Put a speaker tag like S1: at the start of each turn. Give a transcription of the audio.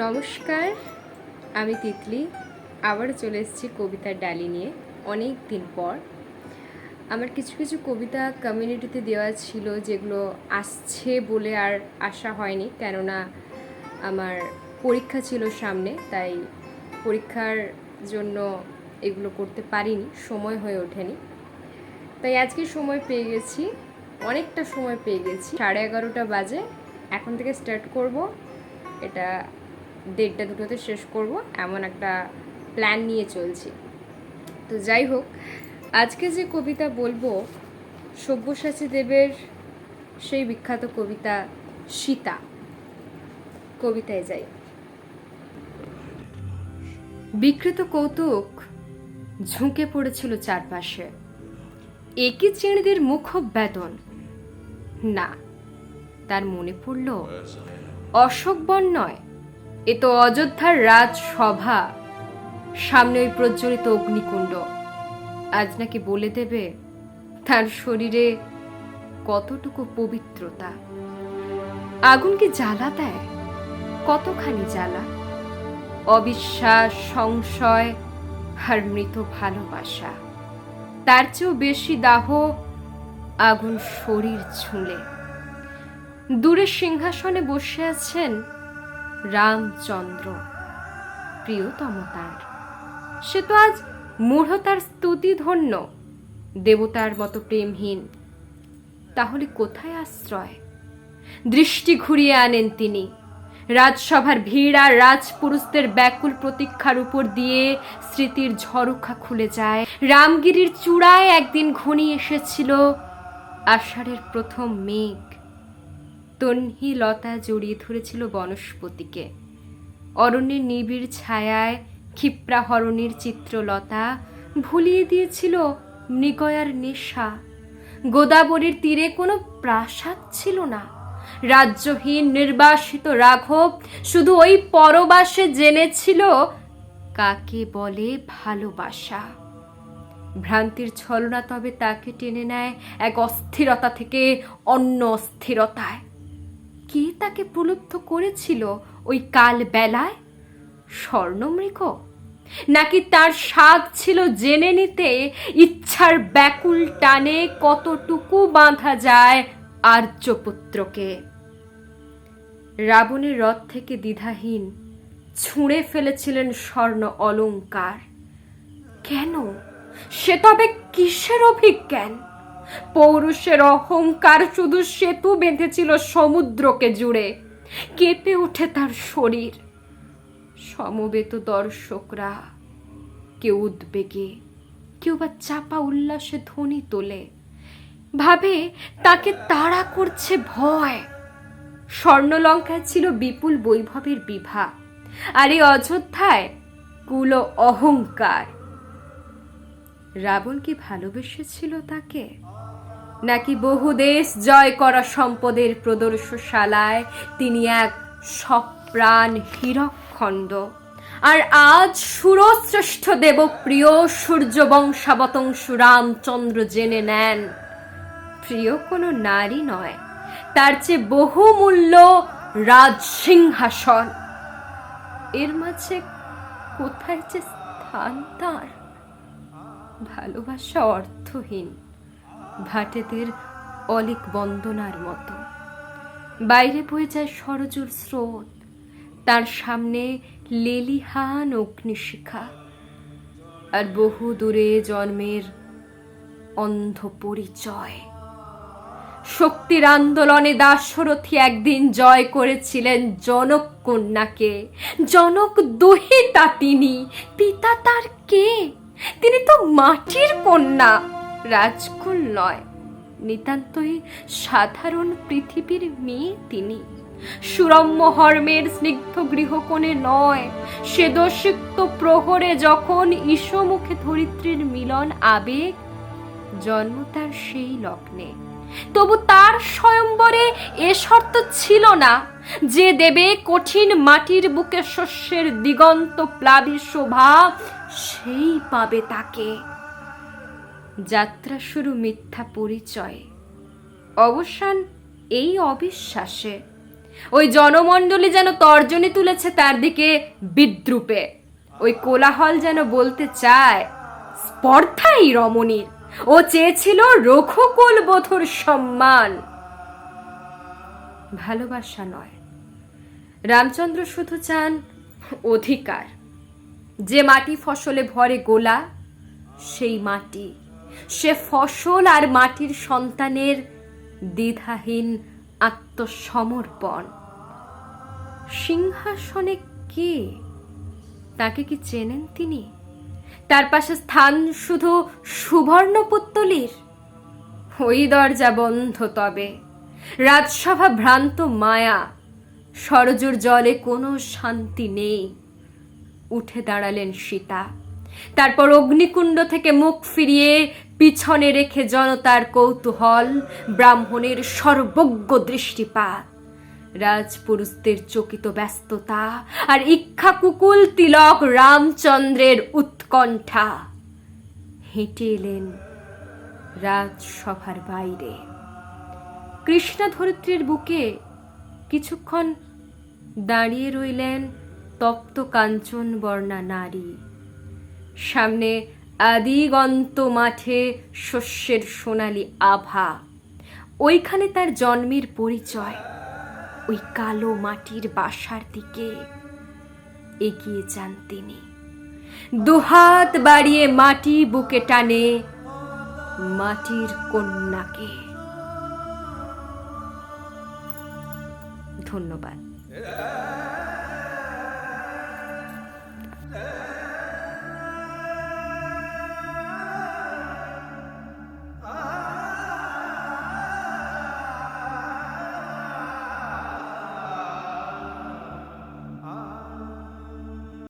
S1: নমস্কার, আমি তিতলি। আবার চলে এসেছি কবিতার ডালি নিয়ে অনেক দিন পর। আমার কিছু কিছু কবিতা কমিউনিটিতে দেওয়া ছিল যেগুলো আসছে বলে আর আশা হয়নি, কেননা আমার পরীক্ষা ছিল সামনে, তাই পরীক্ষার জন্য এগুলো করতে পারিনি, সময় হয়ে ওঠেনি। তাই আজকে সময় পেয়ে গেছি, অনেকটা সময় পেয়ে গেছি। সাড়ে এগারোটা বাজে, এখন থেকে স্টার্ট করব। এটা দেড়টা দুটোতে শেষ করব, এমন একটা প্ল্যান নিয়ে চলছি। তো যাই হোক, আজকে যে কবিতা বলব, সব্যসাচী দেবের সেই বিখ্যাত কবিতা সীতা। কবিতায় যাই। বিকৃত কৌতুক ঝুঁকে পড়েছিল চারপাশে। একই চিংড়িদের মুখ বেদন। না, তার মনে পড়ল অশোক নয় এ তো অযোধ্যার রাজসভা। সামনে ওই প্রজ্বলিত অগ্নিকুণ্ড। আজ নাকি বলে দেবে, তার শরীরে কতটুকু পবিত্রতা। আগুন কি জ্বালা দেয়? কতখানি জ্বালা? অবিশ্বাস, সংশয় আর মৃত ভালোবাসা। তার চেয়েও বেশি দাহ আগুন শরীর ছুঁলে। দূরে সিংহাসনে বসে আছেন রামচন্দ্র। প্রিয়তম তার। সে তো আজ মূঢ়তার স্তুতি ধন্য, দেবতার মতো প্রেমহীন। তাহলে কোথায় আশ্রয়? দৃষ্টি ঘুরিয়ে আনেন তিনি। রাজসভার ভিড় আর রাজপুরুষদের ব্যাকুল প্রতীক্ষার উপর দিয়ে স্মৃতির ঝরুখা খুলে যায়। রামগিরির চূড়ায় একদিন ঘনিয়ে এসেছিল আষাঢ়ের প্রথম মেঘ। তন্হি লতা জড়িয়ে ধরেছিল বনস্পতিকে। অরণ্যের নিবিড় ছায়ায় ক্ষিপ্রা হরণীর চিত্রলতা ভুলিয়ে দিয়েছিল মৃগয়ার নেশা। গোদাবরীর তীরে কোনো প্রাসাদ ছিল না। রাজ্যহীন নির্বাসিত রাঘব শুধু ওই পরবাসে জেনেছিল কাকে বলে ভালোবাসা। ভ্রান্তির ছলনা তবে তাকে টেনে নেয় এক অস্থিরতা থেকে অন্য অস্থিরতায়। কে তাকে প্রলুব্ধ করেছিল ওই কাল বেলায়? স্বর্ণমৃগ? নাকি তার স্বাদ ছিল জেনে নিতে ইচ্ছার ব্যাকুল টানে কতটুকু বাঁধা যায় আর্যপুত্রকে? রাবণের রথ থেকে দ্বিধাহীন ছুঁড়ে ফেলেছিলেন স্বর্ণ অলঙ্কার। কেন? সে তবে কিসের অভিজ্ঞান? পৌরুষের অহংকার শুধু সেতু বেঁধেছিল সমুদ্রকে জুড়ে। কেঁপে ওঠে তার শরীর। সমবেত দর্শকরা, কেউ উদ্বেগে, কেউ বা চাপা উল্লাসে ধ্বনি তোলে। ভাবে তাকে তাড়া করছে ভয়। স্বর্ণলঙ্কায় ছিল বিপুল বৈভবের বিভা। আর এই অযোধ্যায় কুল অহংকার। রাবণ কি ভালোবেসেছিল তাকে? নাকি বহু দেশ জয় করা সম্পদের প্রদর্শশালায় তিনি এক সপ্রাণ হীরকখণ্ড। আর আজ সুরশ্রেষ্ঠ দেবপ্রিয় সূর্য বংশাবতংশু রামচন্দ্র জেনে নেন, প্রিয় কোনো নারী নয়, তার চেয়ে বহুমূল্য রাজসিংহাসন। এর মাঝে কোথায় যে স্থান তার? ভালোবাসা অর্থহীন। ভাটেদের অলিক বন্দনার মতো। বাইরে বয়ে যায় সরজুর স্রোত। তার সামনে লেলিহান অগ্নিশিখা। আর বহু দূরে জন্মের অন্ধ পরিচয়। শক্তির আন্দোলনে দাসরথী একদিন জয় করেছিলেন জনক কন্যাকে। জনক দহিতা তিনি। পিতা তার কে? তিনি তো মাটির কন্যা। রাজকুল নয়। নিতান্তই সাধারণ পৃথিবীর মেয়ে তিনি। সুরম্য হর্মের স্নিগ্ধ গৃহকোণে নয়। সেদসিক্ত প্রহরে যখন ঈশমুখে ধরিত্রীর মিলন আবেগ, জন্ম তার সেই লগ্নে। তবু তার স্বয়ম্বরে এ শর্ত ছিল না যে দেবে কঠিন মাটির বুকে শস্যের দিগন্ত প্লাবী শোভা, সেই পাবে তাকে। যাত্রা শুরু মিথ্যা পরিচয়। অবসান এই অবিশ্বাসে। ওই জনমণ্ডলী যেন তর্জনী তুলেছে তার দিকে বিদ্রুপে। ওই কোলাহল যেন বলতে চায়, স্পর্ধাই রমণীর ও চেয়েছিল রঘুকুল বধুর সম্মান। ভালোবাসা নয়। রামচন্দ্র শুধু চান অধিকার। যে মাটি ফসলে ভরে গোলা, সেই মাটি সে ফসল আর মাটির সন্তানের দ্বিধাহীন আত্মসমর্পণ। সিংহাসনে কে? তাকে কি চেনেন তিনি? তার পাশে স্থান শুধু সুবর্ণ পুত্তলির ওই দরজা বন্ধ তবে। রাজসভা ভ্রান্ত মায়া। সরজুর জলে কোনো শান্তি নেই। উঠে দাঁড়ালেন সীতা। তারপর অগ্নিকুণ্ড থেকে মুখ ফিরিয়ে পিছনে রেখে জনতার কৌতূহল, ব্রাহ্মণের সর্বজ্ঞ দৃষ্টিপাত, রাজপুরুষদের চকিত ব্যস্ততা আর ইক্ষাকুকুল তিলক রামচন্দ্রের উৎকণ্ঠা। হেঁটে এলেন রাজসভার বাইরে। কৃষ্ণা ধরিত্রীর বুকে কিছুক্ষণ দাঁড়িয়ে রইলেন তপ্ত কাঞ্চন বর্ণা নারী। সামনে আদিগন্ত মাঠে শস্যের সোনালি আভা। ওইখানে তার জন্মের পরিচয়। ওই কালো মাটির বাসার দিকে এগিয়ে যান তিনি। দুহাত বাড়িয়ে মাটি বুকে টানে মাটির কন্যাকে। ধন্যবাদ।